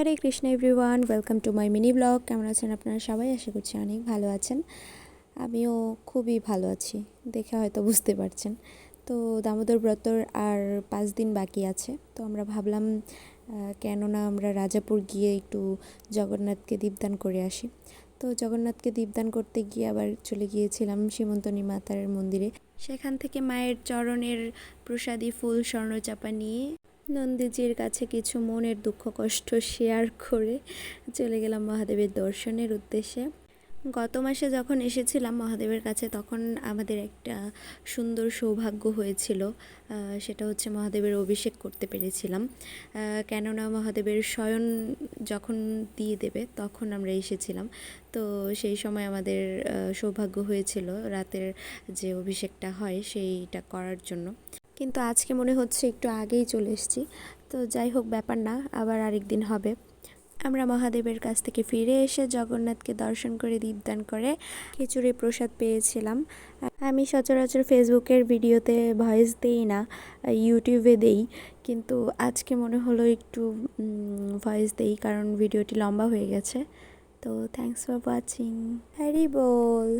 Hare Krishna everyone welcome to my mini blog কেমন আছেন আপনারা সবাই? আশা করছি অনেক ভালো আছেন। আমিও খুবই ভালো আছি, দেখে হয়তো বুঝতে পারছেন। তো দামোদর ব্রতর আর পাঁচ দিন বাকি আছে। তো আমরা ভাবলাম কেননা আমরা রাজাপুর গিয়ে একটু জগন্নাথকে দীপদান করে আসি। তো জগন্নাথকে দীপদান করতে গিয়ে আবার চলে গিয়েছিলাম সীমন্তনী মাতার মন্দিরে। সেখান থেকে মায়ের চরণের প্রসাদী ফুল স্বর্ণচাপা নিয়ে নন্দীজির কাছে কিছু মনের দুঃখ কষ্ট শেয়ার করে চলে গেলাম মহাদেবের দর্শনের উদ্দেশ্যে। গত মাসে যখন এসেছিলাম মহাদেবের কাছে, তখন আমাদের একটা সুন্দর সৌভাগ্য হয়েছিল। সেটা হচ্ছে মহাদেবের অভিষেক করতে পেরেছিলাম। কেননা মহাদেবের শয়ন যখন দিয়ে দেবে, তখন আমরা এসেছিলাম। তো সেই সময় আমাদের সৌভাগ্য হয়েছিল রাতের যে অভিষেকটা হয়, সেইটা করার জন্য। কিন্তু আজকে মনে হচ্ছে একটু আগেই চলে এসেছি। তো যাই হোক, ব্যাপার না, আবার আরেক দিন হবে। আমরা মহাদেবের কাছ থেকে ফিরে এসে জগন্নাথকে দর্শন করে দীপদান করে খিচুড়ি প্রসাদ পেয়েছিলাম। আমি সচরাচর ফেসবুকের ভিডিওতে ভয়েস দেই না, ইউটিউবে দেই, কিন্তু আজকে মনে হলো একটু ভয়েস দেই, কারণ ভিডিওটি লম্বা হয়ে গেছে। তো thanks for watching Hari ball.